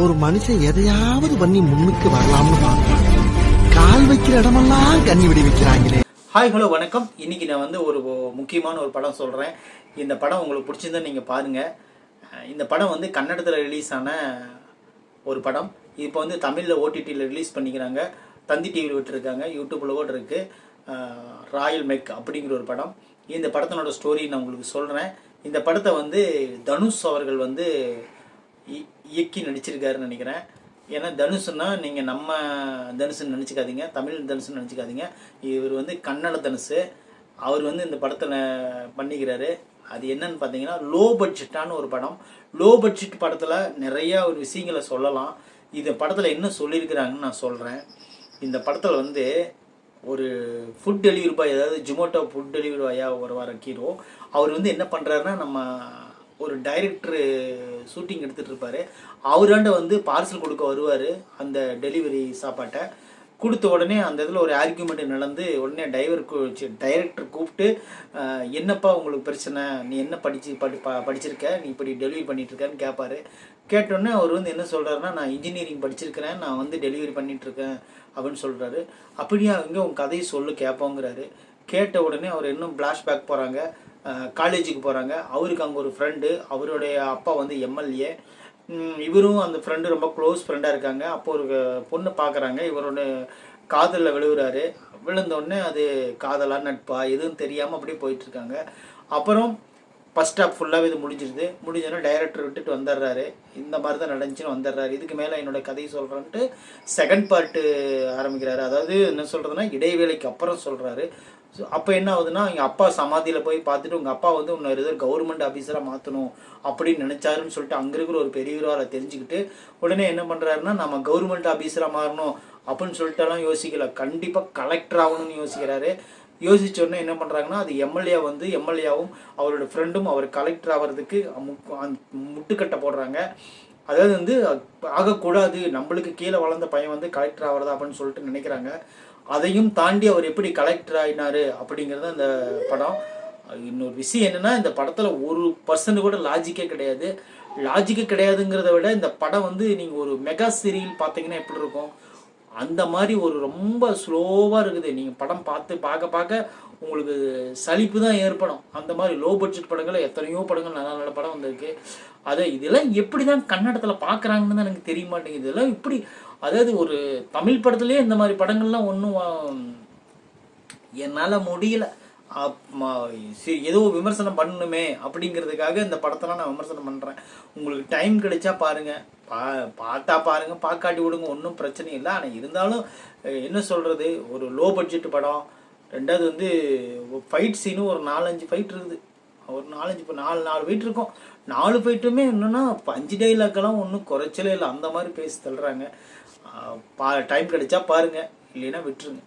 ஒரு மனுஷன் எதையாவது பண்ணி முன்னுக்கு வரலாம்னு பார்ப்பான் கால் வைக்கிற இடமெல்லாம் கண்ணி விடி வைக்கிறாங்களே. ஹாய் ஹலோ வணக்கம். இன்னைக்கு நான் வந்து ஒரு முக்கியமான ஒரு படம் சொல்கிறேன் இந்த படம் உங்களுக்கு பிடிச்சிருந்தா நீங்கள் பாருங்கள் இந்த படம் வந்து கன்னடத்தில் ரிலீஸ் ஆன ஒரு படம். இப்போ வந்து தமிழில் ஓடிடியில் ரிலீஸ் பண்ணிக்கிறாங்க. தந்தி டிவியில் விட்டுருக்காங்க. யூடியூப்பில் கூட இருக்குது ராயல் மெக் அப்படிங்கிற ஒரு படம். இந்த படத்தினோட ஸ்டோரி நான் உங்களுக்கு சொல்கிறேன் இந்த படத்தை வந்து தனுஷ் அவர்கள் வந்து இ- இயக்கி நடிச்சிருக்காருன்னு நினைக்கிறேன். ஏன்னா தனுஷுன்னா நீங்கள் நம்ம தனுஷுன்னு நினச்சிக்காதீங்க. தமிழ் தனுஷுன்னு நினச்சிக்காதீங்க. இவர் வந்து கன்னட தனுஷு. அவர் வந்து இந்த படத்தில் பண்ணிக்கிறாரு. அது என்னன்னு பார்த்தீங்கன்னா லோ பட்ஜெட்டான ஒரு படம். லோ பட்ஜெட் படத்தில் நிறையா ஒரு விஷயங்களை சொல்லலாம். இந்த படத்தில் என்ன சொல்லியிருக்கிறாங்கன்னு நான் சொல்கிறேன் இந்த படத்தில் வந்து ஒரு ஃபுட் டெலிவரி பாய் அதாவது ஜொமேட்டோ ஃபுட் டெலிவரி பாயாக ஒரு வர ஹீரோ அவர் வந்து என்ன பண்ணுறாருன்னா நம்ம ஒரு டைரக்டரு ஷூட்டிங் எடுத்துகிட்டு இருப்பார் அவராண்ட வந்து பார்சல் கொடுக்க வருவார் அந்த டெலிவரி சாப்பாட்டை. கொடுத்த உடனே அந்த இதில் ஒரு ஆர்கியூமெண்ட் நடந்து உடனே டைவர் டைரக்டர் கூப்பிட்டு என்னப்பா உங்களுக்கு பிரச்சனை? நீ என்ன படிச்சு படி ப படிச்சிருக்க? நீ இப்படி டெலிவரி பண்ணிட்டு கேட்பாரு கேட்டோடனே அவர் வந்து என்ன சொல்கிறாருன்னா நான் இன்ஜினியரிங் படிச்சிருக்கிறேன் நான் வந்து டெலிவரி பண்ணிகிட்ருக்கேன் அப்படின்னு சொல்கிறாரு அப்படியே அவங்க உங்கள் கதையை சொல்லு கேட்போங்கிறாரு கேட்ட உடனே அவர் இன்னும் பிளாஷ்பேக் போகிறாங்க காலேஜுக்கு போகிறாங்க அவருக்கு அங்கே ஒரு ஃப்ரெண்டு அவருடைய அப்பா வந்து எம்எல்ஏ இவரும் அந்த ஃப்ரெண்டு ரொம்ப க்ளோஸ் ஃப்ரெண்டாக இருக்காங்க. அப்போ ஒரு பொண்ணு பார்க்குறாங்க இவரோட காதலில் விழுகிறாரு விழுந்தோடனே அது காதலா நட்பா எதுவும் தெரியாமல் அப்படியே போயிட்டுருக்காங்க. அப்புறம் ஃபஸ்ட் ஸ்டாப் ஃபுல்லாகவே இது முடிஞ்சிருது. முடிஞ்சோடனே டைரக்டர் விட்டுட்டு வந்துடுறாரு இந்த மாதிரி தான் நடந்துச்சுன்னு வந்துடுறாரு இதுக்கு மேலே என்னோடய கதையை சொல்கிறேன்ட்டு செகண்ட் பார்ட்டு ஆரம்பிக்கிறாரு. அதாவது என்ன சொல்கிறதுனா இடைவேளைக்கு அப்புறம் சொல்கிறாரு ஸோ அப்போ என்ன ஆகுதுன்னா எங்கள் அப்பா சமாதியில் போய் பார்த்துட்டு உங்கள் அப்பா வந்து உன்னை ஏதோ கவர்மெண்ட் ஆஃபீஸராக மாற்றணும் அப்படின்னு நினச்சாருன்னு சொல்லிட்டு அங்கே இருக்கிற ஒரு பெரியவரால் தெரிஞ்சுக்கிட்டு உடனே என்ன பண்ணுறாருன்னா நம்ம கவர்மெண்ட் ஆஃபீஸராக மாறணும் அப்படின்னு சொல்லிட்டுலாம் யோசிக்கல. கண்டிப்பாக கலெக்டர் ஆகணும்னு யோசிக்கிறாரு. யோசிச்சோடனே என்ன பண்ணுறாங்கன்னா அது எம்எல்ஏ வந்து எம்எல்ஏவும் அவரோட ஃப்ரெண்டும் அவர் கலெக்டர் ஆகிறதுக்கு முட்டுக்கட்டை போடுறாங்க. அதாவது வந்து ஆகக்கூடாது நம்மளுக்கு கீழே வளர்ந்த பையன் வந்து கலெக்டர் ஆகிறதா அப்படின்னு சொல்லிட்டு நினைக்கிறாங்க. அதையும் தாண்டி அவர் எப்படி கலெக்டர் ஆயினாரு அப்படிங்கிறது அந்த படம். இன்னொரு விஷயம் என்னன்னா இந்த படத்தில் ஒரு பர்சன்ட் கூட லாஜிக்கே கிடையாது. லாஜிக்கே கிடையாதுங்கிறத விட இந்த படம் வந்து நீங்கள் ஒரு மெகா சீரியல் பார்த்தீங்கன்னா எப்படி இருக்கும்? அந்த மாதிரி ஒரு ரொம்ப ஸ்லோவாக இருக்குது. நீங்கள் படம் பார்த்து பார்க்க பார்க்க உங்களுக்கு சலிப்பு தான் ஏற்படும். அந்த மாதிரி லோ பட்ஜெட் படங்கள் எத்தனையோ படங்கள் நல்ல நல்ல படம் வந்திருக்கு. அதை இதெல்லாம் எப்படி தான் கன்னடத்தில் பார்க்குறாங்கன்னு தான் எனக்கு தெரிய மாட்டேங்குது. இதெல்லாம் இப்படி அதாவது ஒரு தமிழ் படத்துலேயே இந்த மாதிரி படங்கள்லாம் ஒன்றும் என்னால் முடியல. ஏதோ விமர்சனம் பண்ணணுமே அப்படிங்கிறதுக்காக இந்த படத்தெல்லாம் நான் விமர்சனம் பண்ணுறேன் உங்களுக்கு டைம் கிடைச்சா பாருங்கள் பா பார்த்தா பாருங்கள் பார்க்காட்டி விடுங்க. ஒன்றும் பிரச்சனை இல்லை. ஆனால் இருந்தாலும் என்ன சொல்கிறது ஒரு லோ பட்ஜெட் படம். ரெண்டாவது வந்து ஃபைட் சீனும் ஒரு நாலஞ்சு ஃபைட் இருக்குது. ஒரு நாலஞ்சு இப்போ நாலு நாலு ஃபைட் இருக்கும். நாலு ஃபைட்டுமே என்னென்னா அஞ்சு டைலாக்கெல்லாம் ஒன்றும் குறைச்சலே இல்லை. அந்த மாதிரி பேசி தள்ளுறாங்க. பா டைம் கிடைச்சா பாருங்கள் இல்லைன்னா விட்டுருங்க.